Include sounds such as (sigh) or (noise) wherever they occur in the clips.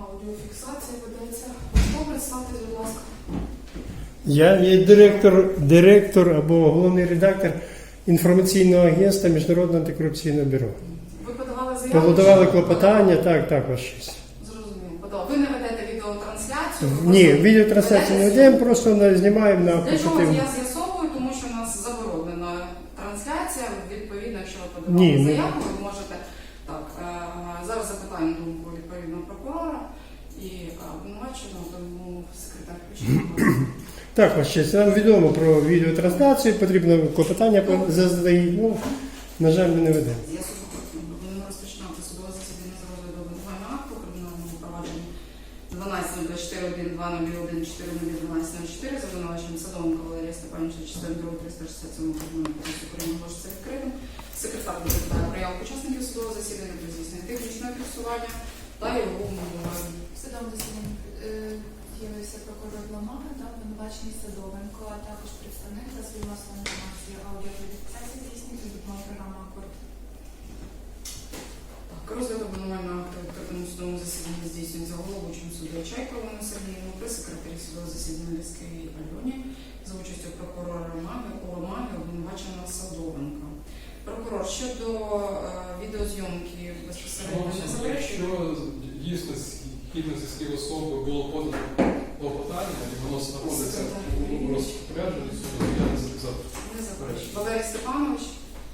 Аудіофіксація ведеться. Хто представтесь, будь ласка? Я є директор, директор або головний редактор інформаційного агентства Міжнародного антикорупційного бюро. Ви подавали заяву? Побудували чи- клопотання, так, так, ваш честь. Зрозуміло. Подавали. Ви не ведете відеотрансляцію? Ні, відеотрансляцію не ведемо, просто на- знімаємо на Для чого позитивну. я з'ясовую, тому що у нас заборонена трансляція. Відповідно, якщо ви подавали Ні, заяву, ви Запитаємо думку відповідного прокурора і е, обвинуваченого, тому секретар включить. (clears throat) Так, ваш честь, нам відомо про відеотрансляцію, потрібно клопотання по- заздалегідь. Ну, на жаль, ми не ведемо. Я будемо розпочинати судове засідання з розгляду обвинувального акту у кримінальному провадженні 12.24.1.2.01.4.12.04 за обвинуваченням Садовенка Валерія Степановича, частин 2 367 Кримінального кодексу України оголошується відкритим. Секретар доповідає прояву учасників судового засідання про здійснення технічне фіксування та його. В судовому засіданні е, з'явився прокурор Ломага та обвинувачений Садовенко, а також представник засобів масової інформації аудіофіксації здійснюється допомогою програми «Акорд». Розгляд обвинувального акту відкритому судовому засіданні здійснюється головуючим суддя Чайковою Сергієм, при секретарі судового засідання Ліській Альоні за участю прокурора Ромаги обвинуваченого Садовенка. Прокурор щодо е, відеозйомки безпосередньо не Якщо заперечує? дійсно згідно зі слів особи було подано клопотання, і воно знаходиться у розпорядженні суду, я не сказав. Не заперечує. Валерій Степанович,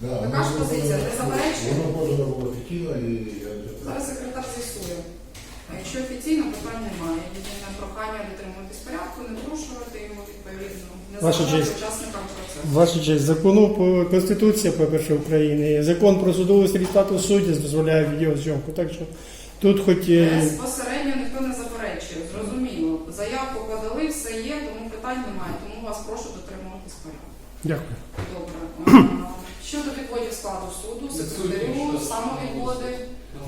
Така ж позиція, не заперечує? Воно подано було офіційно і я зараз секретар з'ясує. А якщо офіційно, питань немає. Єдине прохання дотримуватись порядку, не порушувати його відповідно, не Ваша заважати честь. учасникам процесу. Ваша честь, закону по Конституція, по-перше, України, закон про судовий слід статус судді дозволяє відеозйомку. Так що тут хоч е, Безпосередньо ніхто не заперечує, зрозуміло. Заявку подали, все є, тому питань немає. Тому вас прошу дотримуватись порядку. дякую. Добре. А, (clears throat) Щодо відводів складу суду, секретарю, самовідводи,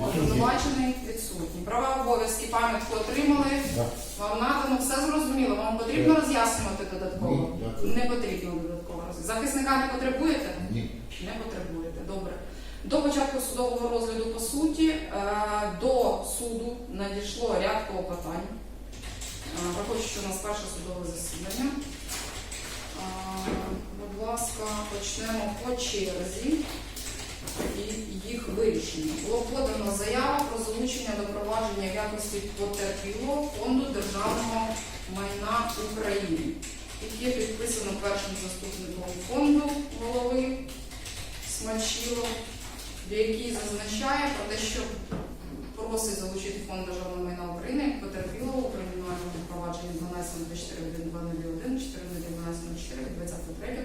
обвинувачений відсутні. Права обов'язки пам'ятку отримали. Вам надано все зрозуміло. Вам потрібно роз'яснювати додатково. Не потрібно додатково. Захисника не потребуєте? Ні. Не потребуєте. Добре. До початку судового розгляду по суті е, до суду надійшло ряд клопотань. Е, Враховуючи, що у нас перше судове засідання. Е, Будь ласка, почнемо по черзі і їх вирішення. Було подано заяву про залучення до провадження якості потерпілого фонду державного майна України, яке підписано першим заступником фонду голови Смачило, в якій зазначає про те, що просить залучити фонд державного майна України як потерпілого у кримінальному провадженні 12.24.1.2.01, 4.11.04,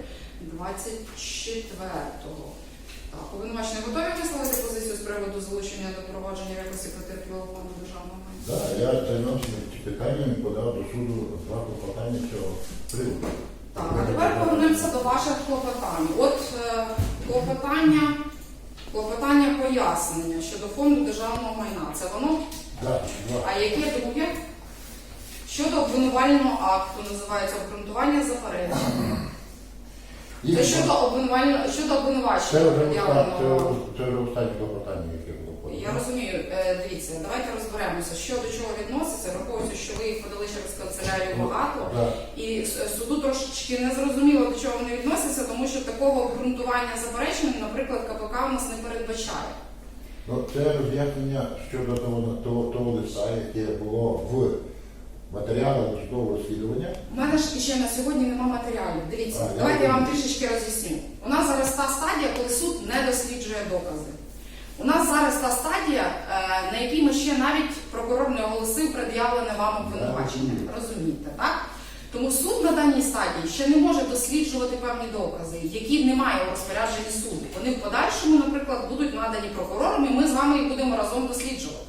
23.24. Так, обвинувачення готові висловити позицію з приводу залучення до провадження якості потерпілого фонду державного майна? Да, я займався ці питаннями, подав до суду два клопотання цього приводу. Так, а тепер повернемося до ваших клопотань. От е, клопотання, клопотання пояснення щодо фонду державного майна. Це воно? Да, два. А яке друге? Щодо обвинувального акту називається обґрунтування заперечення. Це щодо обвинувального щодо обвинувачення це- вже останнє клопотання, яке було подано. Я розумію, Е, дивіться, давайте розберемося, що до чого відноситься, враховуючи, що ви їх подали через канцелярію багато. Да. І суду трошечки не зрозуміло, до чого вони відносяться, тому що такого обґрунтування заперечень, наприклад, КПК у нас не передбачає. Ну, це роз'яснення щодо того, того, того листа, яке було в матеріалах судового розслідування. У мене ж ще на сьогодні нема матеріалів. Дивіться, А, я давайте я вам розумію. трішечки роз'ясню. У нас зараз та стадія, коли суд не досліджує докази. У нас зараз та стадія, е, на якій ми ще навіть прокурор не оголосив пред'явлене вам обвинувачення. розумію. Розумієте, так? Тому суд на даній стадії ще не може досліджувати певні докази, які немає у розпорядженні суду. Вони в подальшому, наприклад, будуть надані прокурорам, і ми з вами їх будемо разом досліджувати.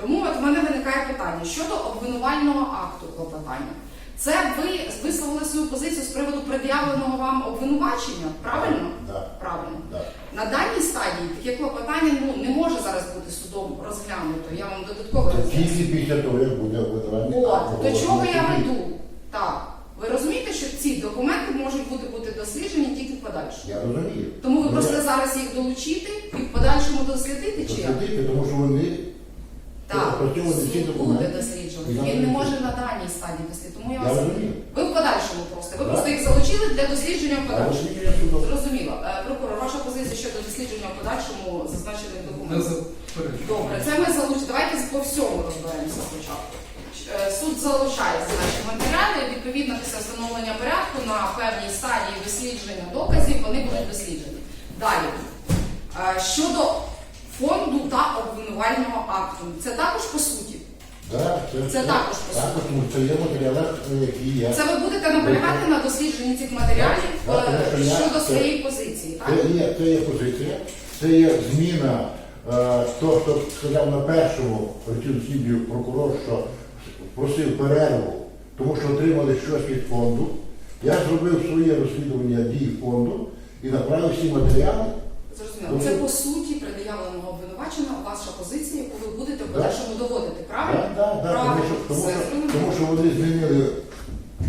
Тому от в мене виникає питання щодо обвинувального акту клопотання. Це ви висловили свою позицію з приводу пред'явленого вам обвинувачення, правильно? Да. Правильно. Да. На даній стадії таке клопотання ну, не може зараз бути судом розглянуто. Я вам додатково роз'ясню. тільки після того, як буде обвинувальний От, акт до чого я веду? Так. Ви розумієте, що ці документи можуть бути, бути досліджені тільки в подальшому. Я розумію. Тому ви Ну, просите я- зараз їх долучити і в подальшому дослідити чи як? Дослідити, тому що вони Так, в всі суд буде документи. досліджувати. Він не може на даній стадії досліджувати. Тому я Я вас розумію. ви в подальшому просто. Ви Так. просто їх залучили для дослідження в подальшому. Зрозуміло. Е, Прокурор, ваша позиція щодо дослідження в подальшому зазначених Не документів. заперечую. Добре, це ми залучимо. Давайте по всьому розберемося спочатку. Е, Суд залучає наші матеріали. Відповідно, після встановлення порядку на певній стадії дослідження доказів вони будуть досліджені. Далі. Е, Щодо фонду та обвинувального акту, це також по суті. Да, Це також по також, тому це є матеріали, які я. Це ви будете наполягати на дослідженні цих матеріалів Так, тому е, що я- щодо це- своєї позиції, так? Це є, це є позиція, це є зміна е, того, що сказав на першому дослідженні прокурор, що просив перерву, тому що отримали щось від фонду. Я зробив своє розслідування дій фонду і направив всі матеріали. Зрозуміло. Це по суті пред'явленого обвинуваченого ваша позиція, яку ви будете в подальшому доводити, правильно? Да, да, да, тому, що, тому, Все що, тому що вони змінили,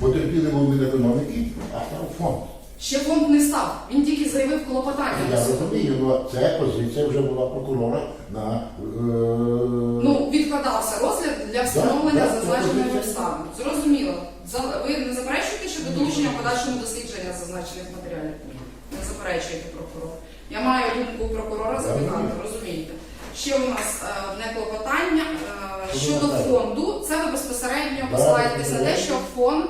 потерпіли вони економіки, а став фонд. Ще фонд не став. Він тільки заявив клопотання Я суду. розумію, але це позиція вже була прокурора на е, Ну, відкладався розгляд для встановлення Да, зазначених обставин. Зрозуміло. За- Ви не заперечуєте щодо долучення в подальшому дослідження зазначених матеріалів? Не заперечуєте прокурор. Я маю думку прокурора запитати, розумієте. Ще у нас е, клопотання е, щодо фонду. Це ви безпосередньо Да, посилаєтесь на те, що фонд,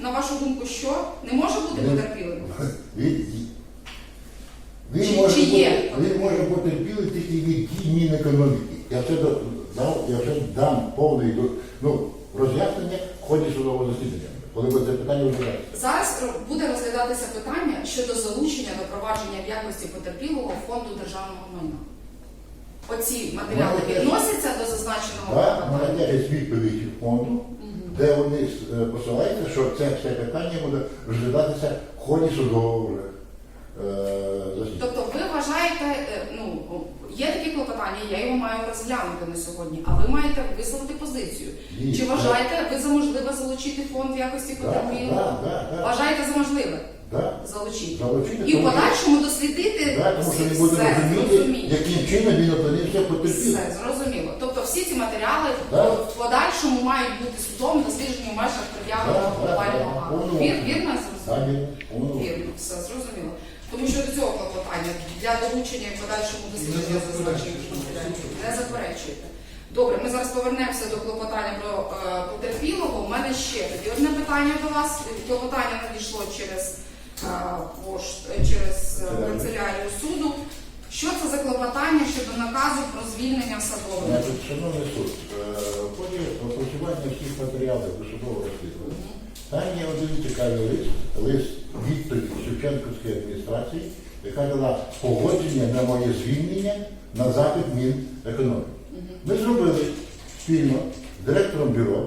на вашу думку, що не може бути потерпілим? (laughs) Він, Чи- може чи є? він може бути тільки від дій Мінекономіки. Я це дав, я вже дам повний ну, роз'яснення в ході судового засідання, коли буде це питання розглядається. Зараз буде розглядатися питання щодо залучення до провадження в якості потерпілого фонду державного майна. Оці матеріали відносяться до зазначеного Так, клопотання? мене є відповідь фонду, де вони е, посилаються, що це все питання буде розглядатися в ході судового е. Тобто ви вважаєте, е, ну є такі клопотання, я його маю розглянути на сьогодні, а ви маєте висловити позицію. Ні, Чи вважаєте ви за можливе залучити фонд в якості потерпілого? так, так, так. Вважаєте за можливе Так. залучити? Залучити, І в подальшому дослідити Так, тому що не буде все, розуміти, зрозуміло. яким чином він опинився потерпілим. Все зрозуміло. Тобто всі ці матеріали Да. в подальшому мають бути судом досліджені в межах пред'явленого Да, да, глобального да, акту. вірно Вірно, все зрозуміло. Тому що до цього клопотання для долучення і подальшому дослідження Не зазначених Не заперечуєте. Добре, ми зараз повернемося до клопотання про е, потерпілого. У мене ще тоді одне питання до вас. Клопотання надійшло через е, пошт, е, через е, канцелярію суду. Що це за клопотання щодо наказу про звільнення Садового? Значить, шановний суд, е, в ході опрацювання всіх матеріалів до судового розслідування, там є один цікавий лист, лист відповідь Шевченківської адміністрації, яка дала погодження на моє звільнення на запит Мінекономіки. Ми зробили спільно з директором бюро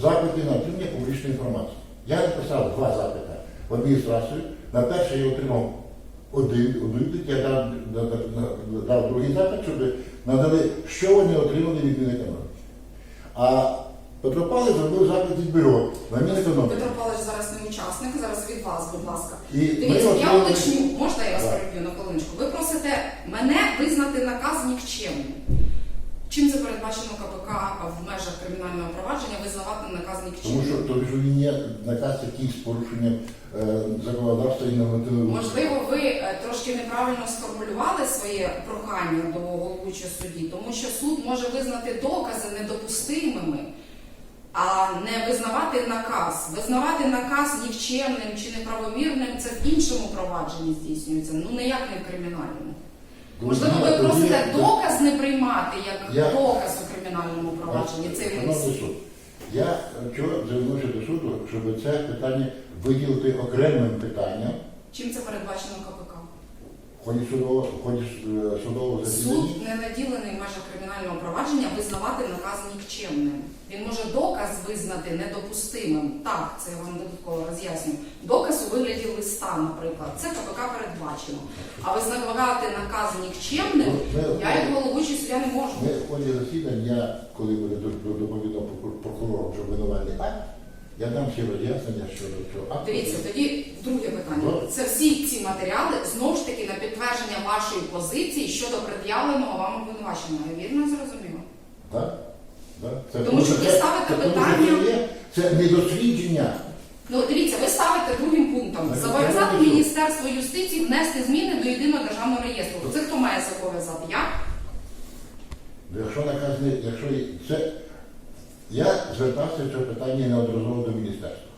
запити на отримання публічної інформації. Я написав два запити в адміністрацію. На перше я отримав один, відповідь, я дав, дав, дав- дав другий запит, щоб надали, що вони отримали від Мінекономіки. А Петро Павлович зробив запит від бюро на Мінекономіки. Петро Павлович зараз учасник, зараз від вас, будь ласка. І ми я уточню, можна я вас переб'ю на хвилиночку? Ви просите мене визнати наказ нікчемним. Чим це передбачено КПК в межах кримінального провадження визнавати наказ нікчемним? тому що він є наказ який з порушенням е, законодавства і нормативної Можливо, ви е, трошки неправильно сформулювали своє прохання до головуючого судді, тому що суд може визнати докази недопустимими, а не визнавати наказ. Визнавати наказ нікчемним чи неправомірним це в іншому провадженні здійснюється, ну ніяк не в кримінальному. Можливо, ви просите доказ не приймати як Я- доказ у кримінальному провадженні. Цей Шановний суд, я вчора звернувся до суду, щоб це питання виділити окремим питанням Чим це передбачено КПК? В ході судового, в ході е, судового Суд не наділений в межах кримінального провадження визнавати наказ нікчемним. Він може доказ визнати недопустимим. Так, це я вам додатково роз'ясню. Доказ у вигляді листа, наприклад. Це КПК передбачено. А визнавати наказ нікчемним Ми- я як головуючий суддя не можу. Ми в ході засідання, я, коли до- доповідав прокур- прокурору про обвинувальний акт, я дам всі роз'яснення щодо цього акту. Дивіться, тоді друге питання. Добре. Це всі ці матеріали знову ж таки на підтвердження вашої позиції щодо пред'явленого вам обвинувачення. Я вірно зрозуміла? Так? Так? Це Тому що ви це- ставите це питання- Це, є- це не дослідження. Ну, дивіться, ви ставите другим пунктом. Так, Зобов'язати. Міністерство юстиції внести зміни до єдиного державного реєстру. Це хто має зобов'язати? Я? Якщо наказ не, якщо є- це, я звертався в це питання неодноразово до міністерства.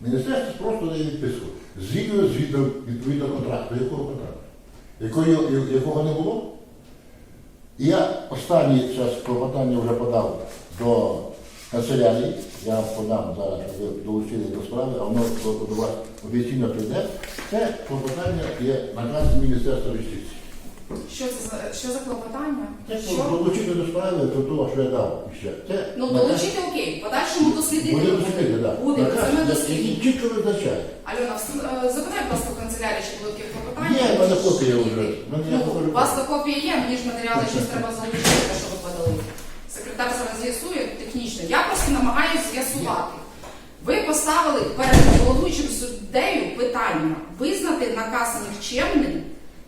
Міністерство просто дає відписку. Згідно з відно- відповідно контракту. Якого контракту? Якої, якого не було? І я останній час клопотання вже подав до канцелярії. Я подам зараз, щоб ви долучили до справи, а воно до, до вас офіційно прийде. Це клопотання є наказ Міністерства юстиції. Що це за що за клопотання? Це Що? долучити до справи до того, що я дав ще. Це Ну долучити окей, подальшому дослідити. Буде дослідити, так. Будемо, це ми дослідимо. чітко визначає. Альона, вс- е, запитай, будь ласка, в канцелярії, чи були такі клопотання. Є, в мене копія вже. В мене я Ну, покажу. у вас то копія є, мені ж матеріали щось треба залучити, що ви подали. Секретар зараз з'ясує технічно. Я просто намагаюся з'ясувати. Ви поставили перед головуючим суддею питання визнати наказ нікчемним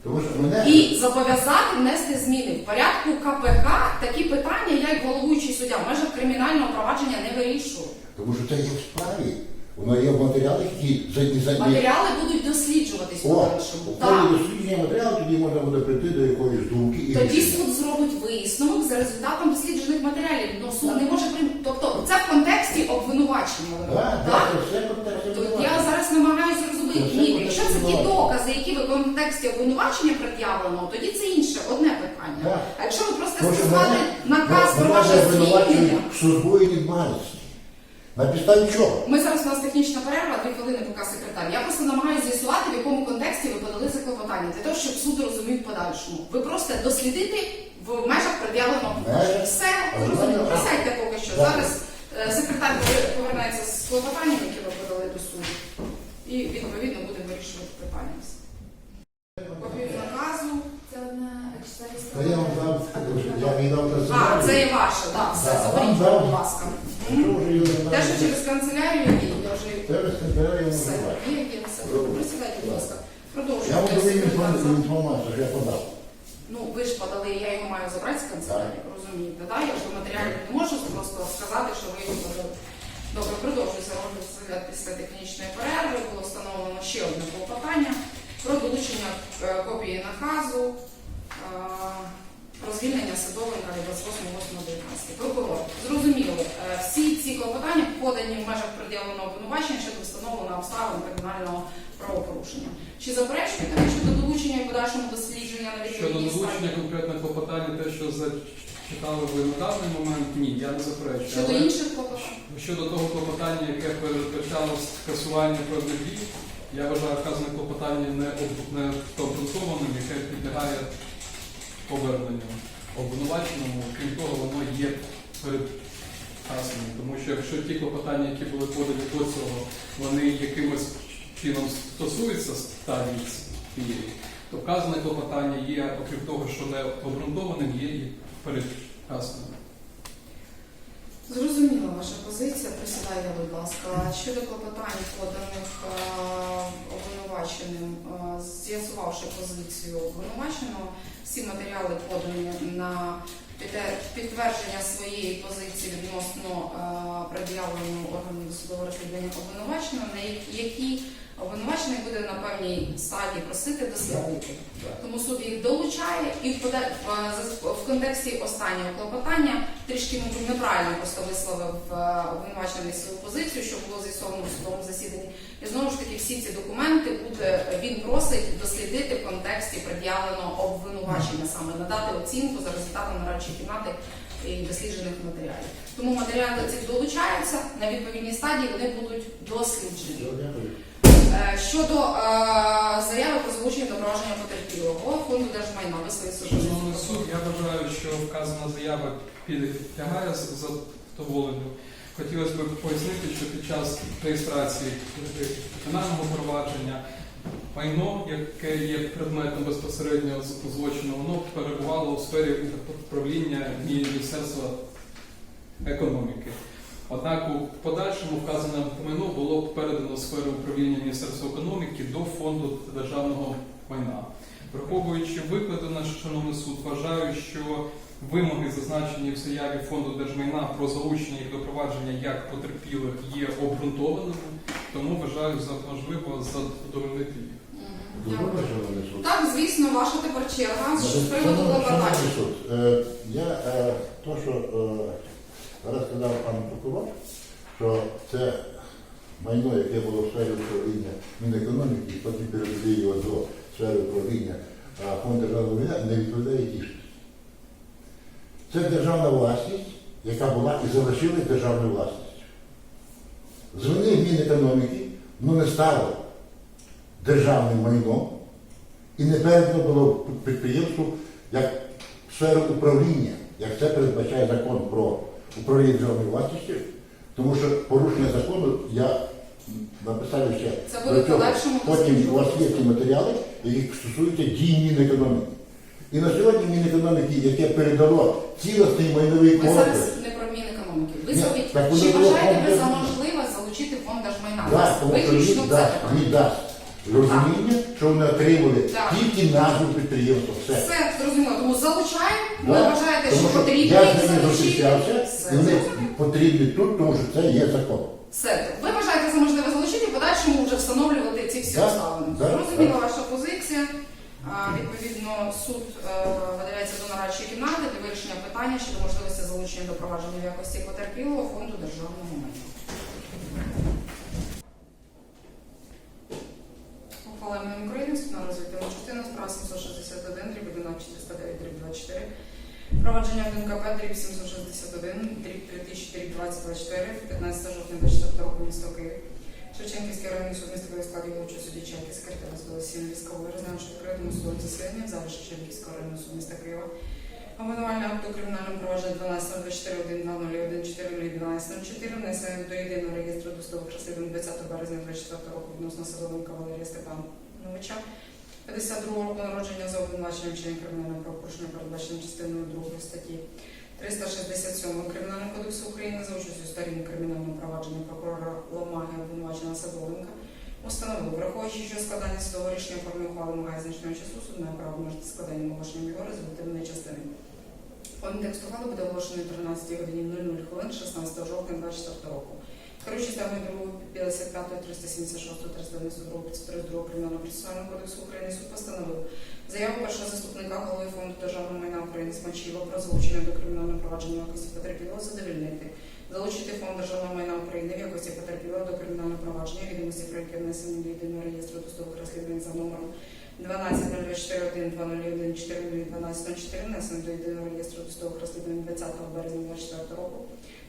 Тому що мене і зобов'язати внести зміни. В порядку КПК такі питання, я як головуючий суддя, в межах кримінального провадження не вирішую. тому що це є в справі. Воно є в матеріалах, які за і за і- Матеріали будуть досліджуватись в О, подальшому. у Так. ході дослідження матеріалу тоді можна буде прийти до якоїсь думки і Тоді рішення. суд зробить висновок за результатом досліджених матеріалів. Ну суд не може прийняти. Тобто це в контексті обвинувачення. Так, Так? так, це все контекст То я зараз намагаюся Ні, якщо це ті докази, які ви в контексті обвинувачення пред'явлено, тоді це інше, одне питання. Так. А якщо ви просто сказати наказ про ваше обвинувачують звільнення. в службовій недбалості. На підставі чого? Ми зараз у нас технічна перерва, дві хвилини, поки секретар. Я просто намагаюся з'ясувати, в якому контексті ви подали це клопотання, для того, щоб суд розумів в подальшому. Ви просто дослідити в межах пред'явленого Межах. все зрозуміло. правильно. Присядьте поки що. Зараз е, секретар повернеться з клопотанням, які ви подали до суду, і відповідно буде вирішувати питання. Копію наказу. Це одна. Та я вам я А, це є ваше, так, все, Да, заберіть, будь ласка. Що Теж дав? через канцелярію, ні, я вже все, є, є, все. Присідайте, будь ласка. Продовжуйте. Я вам даю інформацію, інформацію, що я подав. Ну, ви ж подали, я його маю забрати з канцелярії, розумієте, да? Я ж до матеріалів не можу просто сказати, що ви його подали. Добре, продовжується розгляд після технічної перерви. Було встановлено ще одне клопотання про долучення е, копії наказу е, про звільнення Садовенка від 28.8.19. Прокурор, зрозуміло, е, всі ці клопотання подані в межах пред'явленого обвинувачення щодо встановлення обставин кримінального правопорушення. Чи заперечуєте ви щодо долучення і подальшому дослідження на Щодо долучення конкретне клопотання, те, що зачитали ви на даний момент, ні, я не заперечую. Щодо Але інших клопотань? щодо того клопотання, яке передбачало скасування певних дій, я вважаю вказане клопотання не об- обґрунтованим, яке підлягає поверненню обвинуваченому. Крім того, воно є передказаним. Тому що якщо ті клопотання, які були подані до цього, вони якимось чином стосуються стадії то вказане клопотання є, окрім того, що не обґрунтованим, є і передказаним. Зрозуміла ваша позиція. Присідайте, будь ласка. Щодо клопотань, поданих е, обвинуваченим, е, з'ясувавши позицію обвинуваченого, всі матеріали подані на підтвердження своєї позиції відносно е, пред'явленого органу досудового розслідування обвинуваченого, на які обвинувачений буде на певній стадії просити дослідити. Тому суд їх долучає і в, в контексті останнього клопотання трішки мабуть, неправильно просто висловив е, обвинувачений свою позицію, що було з'ясовано в судовому засіданні. І знову ж таки всі ці документи буде він просить дослідити в контексті пред'явленого обвинувачення, саме надати оцінку за результатом нарадчої кімнати і досліджених матеріалів. Тому матеріали ці долучаються на відповідній стадії, вони будуть досліджені. Е, Щодо е, заяви про залучення до провадження потерпілого фонду держмайна, ви свої Шановний суд, я вважаю, що вказана заява підлягає задоволенню. Хотілося б пояснити, що під час реєстрації кримінального провадження майно, яке є предметом безпосереднього злочину, воно перебувало у сфері управління Міністерства економіки. Однак у подальшому вказане майно було передано в сферу управління Міністерства економіки до фонду державного майна. Враховуючи викладене, шановний суд, вважаю, що вимоги, зазначені в заяві фонду держмайна про залучення їх до провадження як потерпілих, є обґрунтованими, тому вважаю за важливо задовольнити їх. Так, звісно, ваша тепер черга з приводу е, Я е, то, що зараз сказав пан прокурор, що це майно, яке було в сфері управління Мінекономіки, і потім перевели його до сфери управління а фонд державного майна, не відповідає дійсності. Це державна власність, яка була і залишилась державною власністю. З вини Мінекономіки ну, не стало державним майном і не передано було підприємству як сферу управління, як це передбачає закон про управління державною власністю, тому що порушення закону я написав ще Це буде до цього. подальшому Потім у вас є ці матеріали, які стосуються дій Мінекономіки. І на сьогодні Мінекономіки, яке передало цілісний майновий Ми комплекс, зараз не про Мінекономіки. Ви Ні, собі, так воно чи було вважаєте ви за можливе залучити фонд держмайна? Да, тому що Виключно він дасть, він дасть розуміння, що вони отримали Так. тільки назву підприємства. Все. Все зрозуміло. Тому. Ви Да, вважаєте, Тому що я з ними залучити? зустрічався, Все, вони потрібні тут, тому що це є закон. Все. Ви вважаєте за можливе залучити, в подальшому вже встановлювати ці всі Так, обставини. Зрозуміла ваша позиція. А, Відповідно, суд е, до нарадчої кімнати для вирішення питання щодо можливості залучення до провадження в якості потерпілого фонду державного майна. Ухвалення України на розвитку частину справа 761, дріб 11 409, дріб 24. Провадження 1 КП, дріб 761, дріб 3000, дріб 2024, 15 жовтня 24 року, місто Київ. Шевченківський районний суд міста складів вилучу судді Чайки, секретаря з Голосін військової, розглянувши відкритому судовому засіданні в залі Шевченківського районного суду міста Києва. Обвинувальне акт у кримінальному провадженні 12.24.1.00.11.04 внесено до єдиного реєстру досудових розслідувань 20 березня 24 року відносно Садовенка Валерія Степановича. 52 року народження за обвинуваченням вчинення кримінального правопорушення, передбаченим частиною 2 статті 367 Кримінального кодексу України за участю сторін кримінального провадження прокурора Ломаги обвинувачена Садовенка установив, враховуючи, що складання судового рішення у формі ухвали вимагає значного часу, суд має право обмежити складанням оголошенням його результативної частини. Текст ухвали буде оголошений 13 годині 00 хвилин 16 жовтня 24 року. Керуючи стягною 55, 376, 392, 532 Кримінального процесуального кодексу України суд постановив заяву першого заступника голови фонду державного майна України Смачіва про залучення до кримінального провадження якості потерпілого задовільнити. Залучити фонд державного майна України в якості потерпілого до кримінального провадження відомості про яке внесені до єдиного реєстру досудових розслідувань за номером 12.04.1.2014 внесено до єдиного реєстру досудових розслідувань 20 березня 2024 року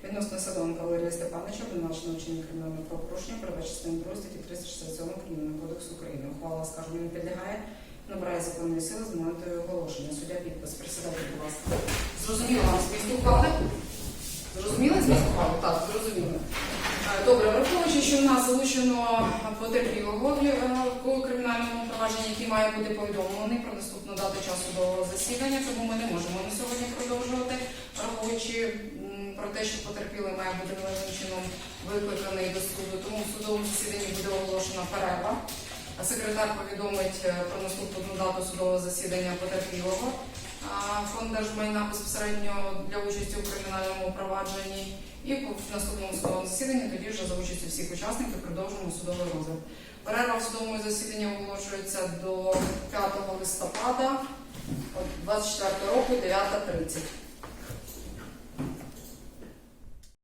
відносно Садонка Валерія Степановича, обвинуваченого вчинення кримінального правопорушення, передбачить частини 2 статті 367 Кримінального кодексу України. Ухвала, скажімо, не підлягає, набирає законної сили з моменту оголошення. Суддя підпис. Присідайте, будь ласка. Зрозуміло вам зміст ухвали? Зрозуміли ухвали? Так, зрозуміло. Е, Добре, враховуючи, що в нас залучено потерпілого в е, кримінальному провадженні, який має бути повідомлений про наступну дату часу до засідання, тому ми не можемо на сьогодні продовжувати, враховуючи про те, що потерпілий має бути належним чином викликаний до суду, тому в судовому засіданні буде оголошена перерва. Секретар повідомить е, про наступну дату судового засідання потерпілого. Фонд держмайна безпосередньо для участі у кримінальному провадженні. І в наступному судовому засіданні тоді вже за участю всіх учасників продовжуємо судовий розгляд. Перерва в судовому засіданні оголошується до 5 листопада 24 року 9.30.